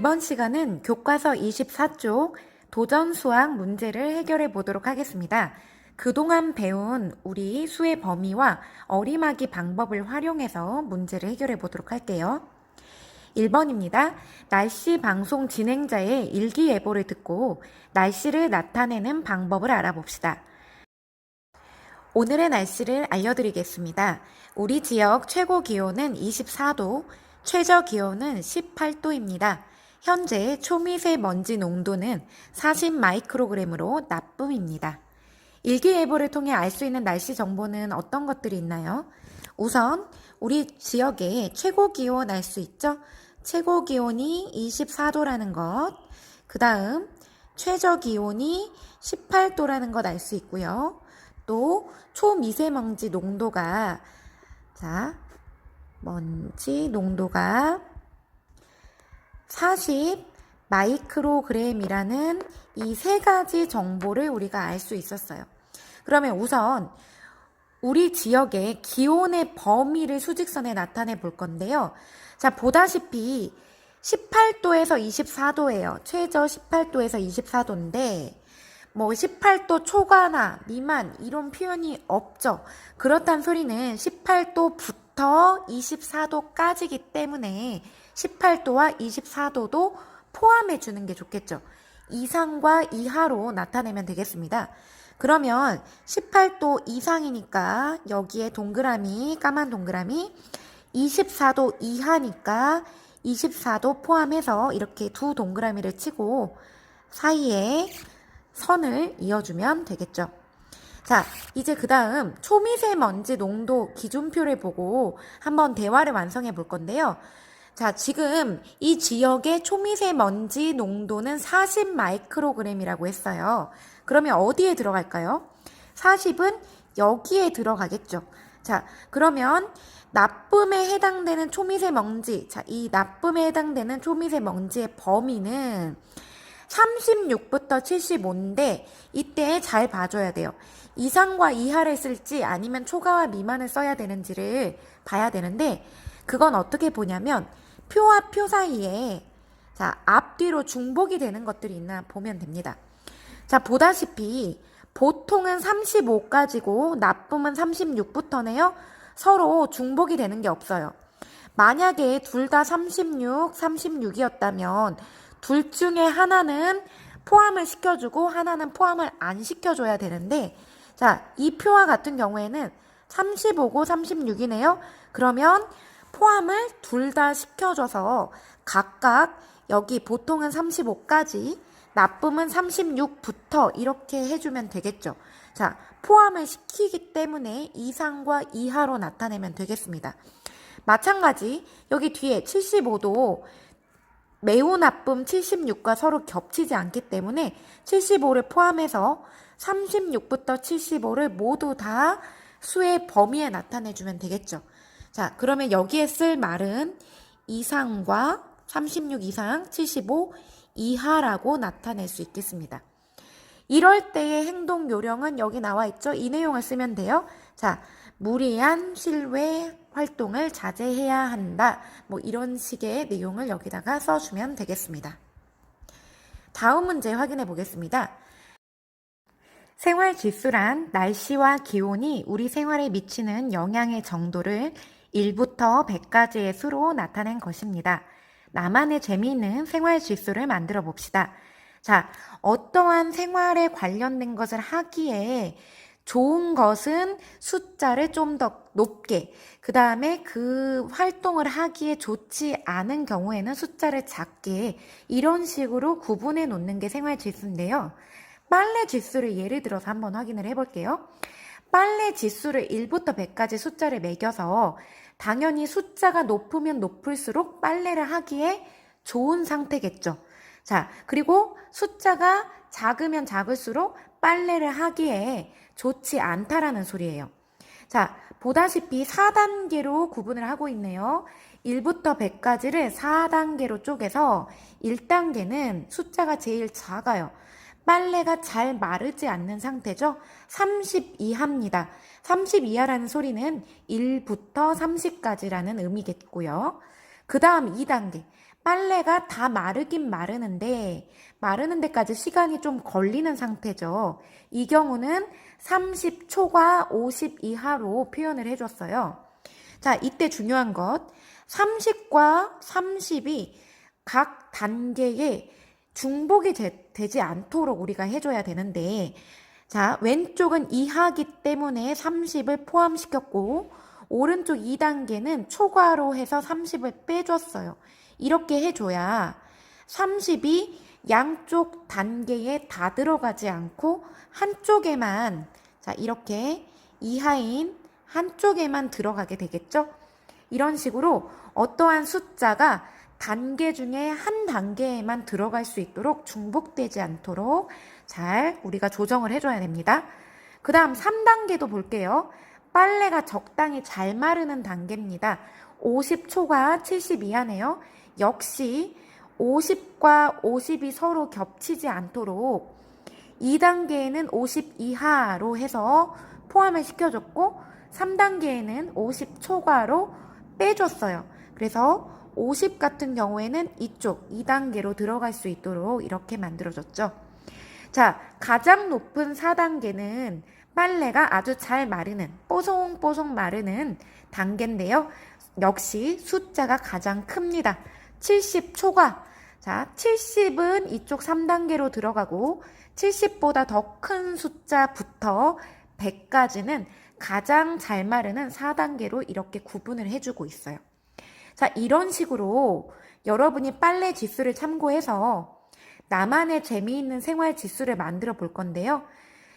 이번 시간은 교과서 24쪽 도전 수학 문제를 해결해 보도록 하겠습니다. 그동안 배운 우리 수의 범위와 어림하기 방법을 활용해서 문제를 해결해 보도록 할게요. 1번입니다. 날씨 방송 진행자의 일기예보를 듣고 날씨를 나타내는 방법을 알아봅시다. 오늘의 날씨를 알려드리겠습니다. 우리 지역 최고 기온은 24도, 최저 기온은 18도입니다. 현재 초미세 먼지 농도는 40 마이크로그램으로 나쁨입니다. 일기예보를 통해 알 수 있는 날씨 정보는 어떤 것들이 있나요? 우선 우리 지역의 최고 기온 알 수 있죠? 최고 기온이 24도라는 것. 그 다음 최저 기온이 18도라는 것 알 수 있고요. 또 초미세먼지 농도가 자 먼지 농도가 40 마이크로그램이라는 이 세 가지 정보를 우리가 알 수 있었어요. 그러면 우선 우리 지역의 기온의 범위를 수직선에 나타내 볼 건데요. 자, 보다시피 18도에서 24도예요. 최저 18도에서 24도인데, 뭐 18도 초과나 미만 이런 표현이 없죠. 그렇단 소리는 18도부터 24도까지기 때문에 18도와 24도도 포함해 주는 게 좋겠죠. 이상과 이하로 나타내면 되겠습니다. 그러면 18도 이상이니까 여기에 동그라미, 까만 동그라미, 24도 이하니까 24도 포함해서 이렇게 두 동그라미를 치고 사이에 선을 이어주면 되겠죠. 자, 이제 그 다음 초미세먼지 농도 기준표를 보고 한번 대화를 완성해 볼 건데요. 자, 지금 이 지역의 초미세먼지 농도는 40 마이크로그램이라고 했어요. 그러면 어디에 들어갈까요? 40은 여기에 들어가겠죠. 자, 그러면 나쁨에 해당되는 초미세먼지, 자, 이 나쁨에 해당되는 초미세먼지의 범위는 36부터 75인데 이때 잘 봐줘야 돼요. 이상과 이하를 쓸지 아니면 초과와 미만을 써야 되는지를 봐야 되는데 그건 어떻게 보냐면 표와 표 사이에 자 앞뒤로 중복이 되는 것들이 있나 보면 됩니다. 자 보다시피 보통은 35까지고 나쁨은 36부터네요. 서로 중복이 되는 게 없어요. 만약에 둘 다 36, 36이었다면 둘 중에 하나는 포함을 시켜주고 하나는 포함을 안 시켜줘야 되는데 자, 이 표와 같은 경우에는 35고 36이네요. 그러면 포함을 둘 다 시켜줘서 각각 여기 보통은 35까지 나쁨은 36부터 이렇게 해주면 되겠죠. 자, 포함을 시키기 때문에 이상과 이하로 나타내면 되겠습니다. 마찬가지 여기 뒤에 75도 매우 나쁨 76과 서로 겹치지 않기 때문에 75를 포함해서 36부터 75를 모두 다 수의 범위에 나타내주면 되겠죠. 자, 그러면 여기에 쓸 말은 이상과 36 이상, 75 이하라고 나타낼 수 있겠습니다. 이럴 때의 행동 요령은 여기 나와 있죠. 이 내용을 쓰면 돼요. 자, 무리한 실외 활동을 자제해야 한다. 뭐 이런 식의 내용을 여기다가 써주면 되겠습니다. 다음 문제 확인해 보겠습니다. 생활 지수란 날씨와 기온이 우리 생활에 미치는 영향의 정도를 1부터 100까지의 수로 나타낸 것입니다. 나만의 재미있는 생활 지수를 만들어 봅시다. 자, 어떠한 생활에 관련된 것을 하기에 좋은 것은 숫자를 좀 더 높게, 그 다음에 그 활동을 하기에 좋지 않은 경우에는 숫자를 작게, 이런 식으로 구분해 놓는 게 생활 지수인데요. 빨래 지수를 예를 들어서 한번 확인을 해볼게요. 빨래 지수를 1부터 100까지 숫자를 매겨서 당연히 숫자가 높으면 높을수록 빨래를 하기에 좋은 상태겠죠. 자, 그리고 숫자가 작으면 작을수록 빨래를 하기에 좋지 않다라는 소리예요. 자, 보다시피 4단계로 구분을 하고 있네요. 1부터 100까지를 4단계로 쪼개서 1단계는 숫자가 제일 작아요. 빨래가 잘 마르지 않는 상태죠. 30 이하입니다. 30 이하라는 소리는 1부터 30까지라는 의미겠고요. 그 다음 2단계. 빨래가 다 마르긴 마르는데 마르는 데까지 시간이 좀 걸리는 상태죠. 이 경우는 30초가 50 이하로 표현을 해줬어요. 자, 이때 중요한 것. 30과 30이 각 단계에 중복이 되, 지 않도록 우리가 해줘야 되는데, 자, 왼쪽은 이하기 때문에 30을 포함시켰고, 오른쪽 2단계는 초과로 해서 30을 빼줬어요. 이렇게 해줘야 30이 양쪽 단계에 다 들어가지 않고 한쪽에만, 자, 이렇게 이하인 한쪽에만 들어가게 되겠죠? 이런 식으로 어떠한 숫자가 단계 중에 한 단계에만 들어갈 수 있도록 중복되지 않도록 잘 우리가 조정을 해줘야 됩니다. 그 다음 3단계도 볼게요. 빨래가 적당히 잘 마르는 단계입니다. 50초가 70 이하네요. 역시 50과 50이 서로 겹치지 않도록 2단계에는 50 이하로 해서 포함을 시켜줬고 3단계에는 50 초과로 빼줬어요. 그래서 50 같은 경우에는 이쪽 2단계로 들어갈 수 있도록 이렇게 만들어줬죠. 자, 가장 높은 4단계는 빨래가 아주 잘 마르는, 뽀송뽀송 마르는 단계인데요. 역시 숫자가 가장 큽니다. 70 초과. 자, 70은 이쪽 3단계로 들어가고 70보다 더 큰 숫자부터 100까지는 가장 잘 마르는 4단계로 이렇게 구분을 해주고 있어요. 자, 이런 식으로 여러분이 빨래 지수를 참고해서 나만의 재미있는 생활 지수를 만들어 볼 건데요.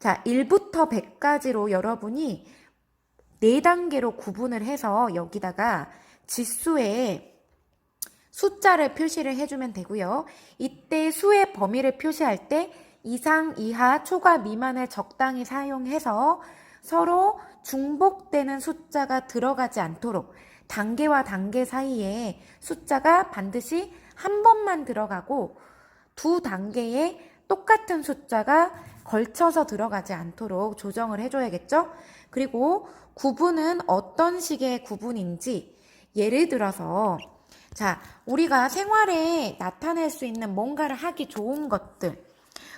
자, 1부터 100까지로 여러분이 4단계로 구분을 해서 여기다가 지수에 숫자를 표시를 해주면 되고요. 이때 수의 범위를 표시할 때 이상, 이하, 초과, 미만을 적당히 사용해서 서로 중복되는 숫자가 들어가지 않도록 단계와 단계 사이에 숫자가 반드시 한 번만 들어가고 두 단계에 똑같은 숫자가 걸쳐서 들어가지 않도록 조정을 해줘야겠죠? 그리고 구분은 어떤 식의 구분인지 예를 들어서 자, 우리가 생활에 나타낼 수 있는 뭔가를 하기 좋은 것들,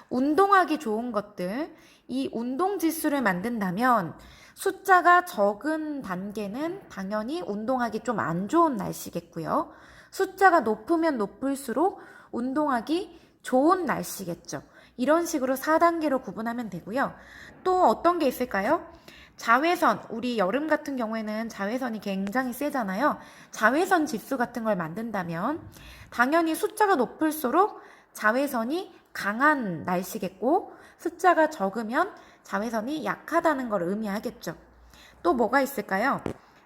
운동하기 좋은 것들, 이 운동 지수를 만든다면 숫자가 적은 단계는 당연히 운동하기 좀 안 좋은 날씨겠고요. 숫자가 높으면 높을수록 운동하기 좋은 날씨겠죠. 이런 식으로 4단계로 구분하면 되고요. 또 어떤 게 있을까요? 자외선, 우리 여름 같은 경우에는 자외선이 굉장히 세잖아요. 자외선 지수 같은 걸 만든다면 당연히 숫자가 높을수록 자외선이 강한 날씨겠고 숫자가 적으면 자외선이 약하다는 걸 의미하겠죠. 또 뭐가 있을까요?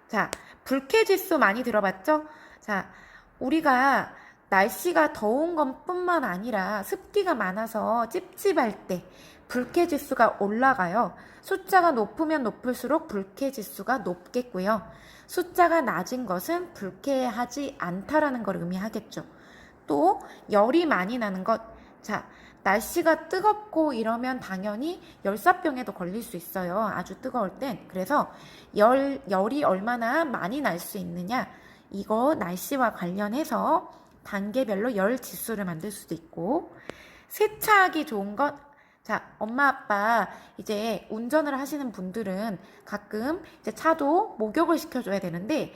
자, 불쾌지수 많이 들어봤죠? 자, 우리가 날씨가 더운 것 뿐만 아니라 습기가 많아서 찝찝할 때 불쾌지수가 올라가요. 숫자가 높으면 높을수록 불쾌지수가 높겠고요. 숫자가 낮은 것은 불쾌하지 않다라는 걸 의미하겠죠. 또 열이 많이 나는 것. 자, 날씨가 뜨겁고 이러면 당연히 열사병에도 걸릴 수 있어요. 아주 뜨거울 땐. 그래서 열, 열이 얼마나 많이 날 수 있느냐. 이거 날씨와 관련해서 단계별로 열 지수를 만들 수도 있고, 세차하기 좋은 것. 자, 엄마, 아빠, 이제 운전을 하시는 분들은 가끔 이제 차도 목욕을 시켜줘야 되는데,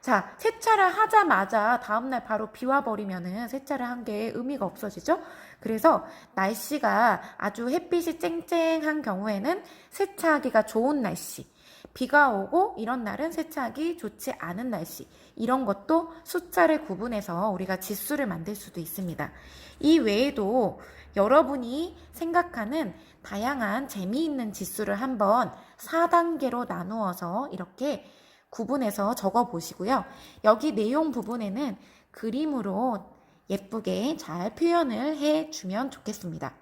자, 세차를 하자마자 다음날 바로 비와 버리면은 세차를 한 게 의미가 없어지죠? 그래서 날씨가 아주 햇빛이 쨍쨍한 경우에는 세차하기가 좋은 날씨. 비가 오고 이런 날은 세차하기 좋지 않은 날씨. 이런 것도 숫자를 구분해서 우리가 지수를 만들 수도 있습니다. 이 외에도 여러분이 생각하는 다양한 재미있는 지수를 한번 4단계로 나누어서 이렇게 구분해서 적어 보시고요. 여기 내용 부분에는 그림으로 예쁘게 잘 표현을 해 주면 좋겠습니다.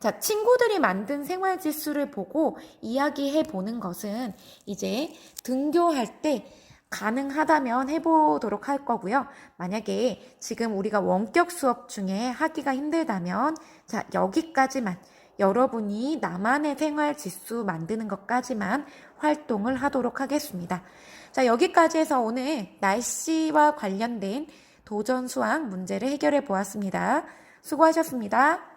자, 친구들이 만든 생활 지수를 보고 이야기해 보는 것은 이제 등교할 때 가능하다면 해보도록 할 거고요. 만약에 지금 우리가 원격 수업 중에 하기가 힘들다면, 자, 여기까지만 여러분이 나만의 생활 지수 만드는 것까지만 활동을 하도록 하겠습니다. 자, 여기까지 해서 오늘 날씨와 관련된 도전 수학 문제를 해결해 보았습니다. 수고하셨습니다.